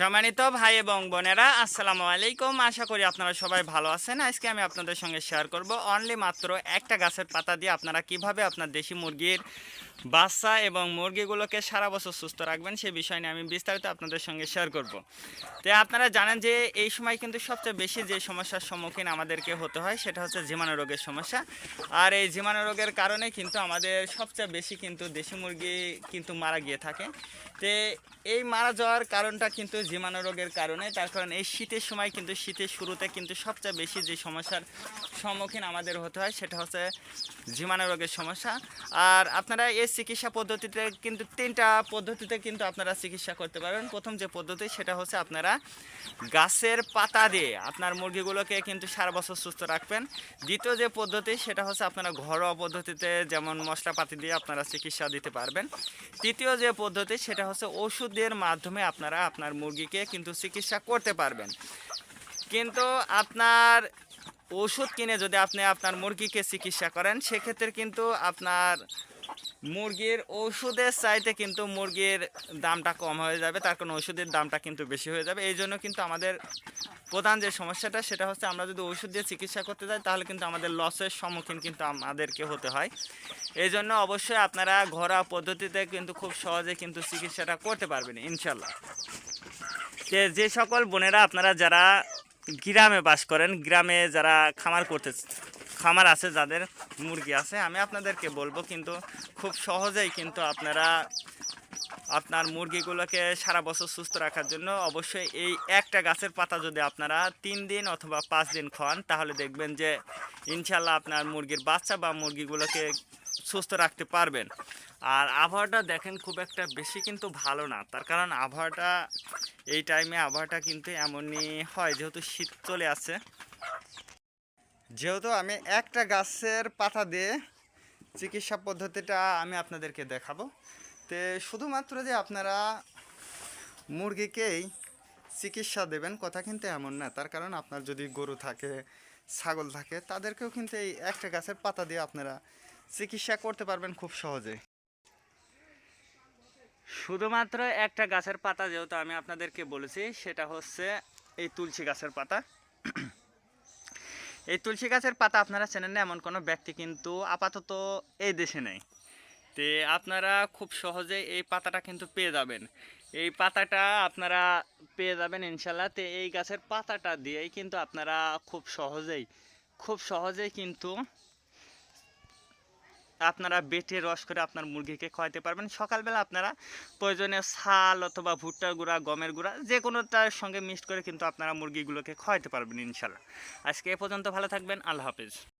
সম্মানিত ভাই এবং বোনেরা, আসসালামু আলাইকুম। আশা করি আপনারা সবাই ভালো আছেন। আজকে আমি আপনাদের সঙ্গে শেয়ার করব অনলি মাত্র একটা গাছের পাতা দিয়ে আপনারা কীভাবে আপনার দেশি মুরগির বাচ্চা এবং মুরগিগুলোকে সারা বছর সুস্থ রাখবেন সেই বিষয় নিয়ে আমি বিস্তারিত আপনাদের সঙ্গে শেয়ার করব। তো আপনারা জানেন যে এই সময় কিন্তু সবচেয়ে বেশি যে সমস্যার সম্মুখীন আমাদেরকে হতে হয় সেটা হচ্ছে জীবাণু রোগের সমস্যা। আর এই জীবাণু রোগের কারণে কিন্তু আমাদের সবচেয়ে বেশি কিন্তু দেশি মুরগি কিন্তু মারা গিয়ে থাকে। তে এই মারা যাওয়ার কারণটা কিন্তু জীবাণু রোগের কারণে, তার কারণ এই শীতের সময় কিন্তু শীতের শুরুতে কিন্তু সবচেয়ে বেশি যে সমস্যার সম্মুখীন আমাদের হতে হয়, সেটা হচ্ছে জীবাণু রোগের সমস্যা। আর আপনারা এই চিকিৎসা পদ্ধতিতে কিন্তু তিনটা পদ্ধতিতে কিন্তু আপনারা চিকিৎসা করতে পারবেন প্রথম যে পদ্ধতি, সেটা হচ্ছে আপনারা গাছের পাতা দিয়ে আপনার মুরগিগুলোকে কিন্তু সারা বছর সুস্থ রাখবেন। দ্বিতীয় যে পদ্ধতি, সেটা হচ্ছে আপনারা ঘরোয়া পদ্ধতিতে যেমন মশলাপাতি দিয়ে আপনারা চিকিৎসা দিতে পারবেন। তৃতীয় যে পদ্ধতি, সেটা হচ্ছে ওষুধের মাধ্যমে আপনারা আপনার মুরগিকে কিন্তু চিকিৎসা করতে পারবেন। কিন্তু আপনার ওষুধ কিনে যদি আপনি আপনার মুরগিকে চিকিৎসা করেন, সেক্ষেত্রে কিন্তু আপনার মুরগির ওষুধের চাইতে কিন্তু মুরগির দামটা কম হয়ে যাবে, তার কারণ ওষুধের দামটা কিন্তু বেশি হয়ে যাবে। এই জন্য কিন্তু আমাদের প্রধান যে সমস্যাটা, সেটা হচ্ছে আমরা যদি ওষুধ দিয়ে চিকিৎসা করতে যাই, তাহলে কিন্তু আমাদের লসের সম্মুখীন কিন্তু আমাদেরকে হতে হয়। এই জন্য অবশ্যই আপনারা ঘরোয়া পদ্ধতিতে কিন্তু খুব সহজে কিন্তু চিকিৎসাটা করতে পারবেন ইনশাল্লাহ যে সকল বোনেরা আপনারা যারা গ্রামে বাস করেন, গ্রামে যারা খামার করতে, খামার আছে, যাদের মুরগি আছে, আমি আপনাদেরকে বলব কিন্তু খুব সহজেই কিন্তু আপনারা আপনার মুরগিগুলোকে সারা বছর সুস্থ রাখার জন্য অবশ্যই এই একটা গাছের পাতা যদি আপনারা তিন দিন অথবা পাঁচ দিন খাওয়ান, তাহলে দেখবেন যে ইনশাল্লাহ আপনার মুরগির বাচ্চা বা মুরগিগুলোকে সুস্থ রাখতে পারবেন। আর আবহাওয়াটা দেখেন খুব একটা বেশি কিন্তু ভালো না। তার কারণ আবহাওয়াটা, এই টাইমে আবহাওয়াটা কিন্তু এমনই হয়, যেহেতু শীত চলে আসছে। যেহেতু আমি একটা গাছের পাতা দিয়ে চিকিৎসা পদ্ধতিটা আমি আপনাদেরকে দেখাবো। তে শুধুমাত্র যে আপনারা মুরগিকেই চিকিৎসা দেবেন কথা কিন্তু এমন না। তার কারণ আপনার যদি গরু থাকে, ছাগল থাকে, তাদেরকেও কিন্তু এই একটা গাছের পাতা দিয়ে আপনারা চিকিৎসা করতে পারবেন খুব সহজে শুধুমাত্র একটা গাছের পাতা যেহেতু আমি আপনাদেরকে বলেছি, সেটা হচ্ছে এই তুলসী গাছের পাতা। এই তুলসী গাছের পাতা আপনারা চেনেন না, এমন কোনো ব্যক্তি কিন্তু আপাতত এই দেশে নেই। তে আপনারা খুব সহজে এই পাতাটা কিন্তু পেয়ে যাবেন। এই পাতাটা আপনারা পেয়ে যাবেন ইনশাল্লাহ তে এই গাছের পাতাটা দিয়েই কিন্তু আপনারা খুব সহজেই খুব সহজেই কিন্তু আপনারা বেটে রস করে আপনার মুরগিকে খাওয়াতে পারবেন। সকালবেলা আপনারা প্রয়োজনে ছাল অথবা ভুট্টার গুঁড়া, গমের গুঁড়া, যে কোনোটার সঙ্গে মিক্সড করে কিন্তু আপনারা মুরগিগুলোকে খাওয়াতে পারবেন ইনশাল্লাহ। আজকে এ পর্যন্ত ভালো থাকবেন, আল্লাহ হাফেজ।